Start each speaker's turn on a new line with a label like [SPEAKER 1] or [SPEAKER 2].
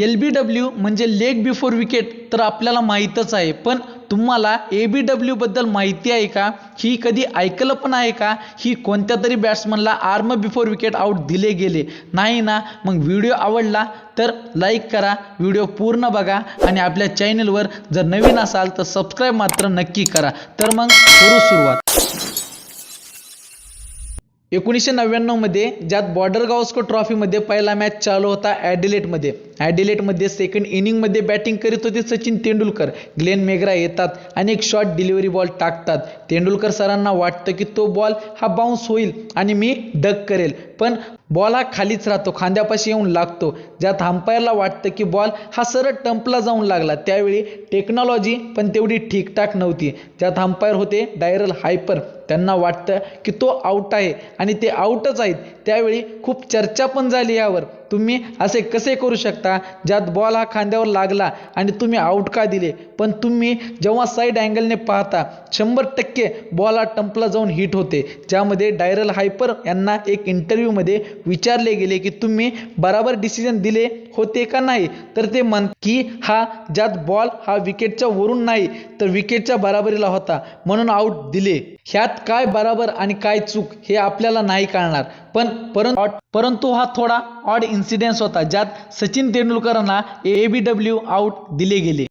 [SPEAKER 1] L B W म्हणजे leg before wicket तर आपल्याला माहीतच आहे. पण तुम्हाला ए बी डब्ल्यूबद्दल माहिती आहे का? ही कधी ऐकलं पण आहे का? ही कोणत्या तरी बॅट्समनला आर्म बिफोर विकेट आउट दिले गेले. नाही ना? मग व्हिडिओ आवडला तर लाईक करा व्हिडिओ पूर्ण बघा आणि आपल्या चॅनलवर जर नवीन असाल तर सबस्क्राईब मात्र नक्की करा. तर मग करू सुरुवात. एकोणीसशे नव्याण्णवमध्ये ज्यात बॉर्डर गावस्को ट्रॉफीमध्ये पहिला मॅच चालू होता ॲडिलेटमध्ये ॲडिलेटमध्ये सेकंड इनिंगमध्ये बॅटिंग करीत होते सचिन तेंडुलकर. ग्लेन मेग्रा येतात आणि एक शॉर्ट डिलिव्हरी बॉल टाकतात. तेंडुलकर सरांना वाटतं की तो बॉल हा बाउन्स होईल आणि मी डक करेल. पण बॉल हा खालीच राहतो खांद्यापाशी येऊन लागतो. ज्यात अंपायरला वाटतं की बॉल हा सरळ टंपला जाऊन लागला. त्यावेळी टेक्नॉलॉजी पण तेवढी ठीकठाक नव्हती. ज्यात अंपायर होते डायरल हायपर त्यांना वाटतं की तो आऊट आहे आणि ते आऊटच आहेत. त्यावेळी खूप चर्चा पण झाली यावर. तुम्ही असे कसे करू शकता? ज्यात बॉल हा खांद्यावर लागला आणि तुम्ही आऊट का दिले? पण तुम्ही जेव्हा साईड अँगलने पाहता शंभर टक्के बॉल हा टंपला जाऊन हिट होते. ज्यामध्ये डायरल हायपर यांना एक इंटरव्ह्यूमध्ये विचारले गेले की तुम्ही बराबर डिसिजन दिले होते का नाही? तर ते म्हण की हा ज्यात बॉल हा विकेटच्या वरून नाही तर विकेटच्या बराबरीला होता. म्हणून आऊट दिले. ह्यात काय बराबर आणि काय चूक हे आपल्याला नाही कळणार. पण परंतु परंतु हा थोडा ऑड इन्सिडेन्स होता ज्यात सचिन तेंडुलकरांना ए बी डब्ल्यू आऊट दिले गेले.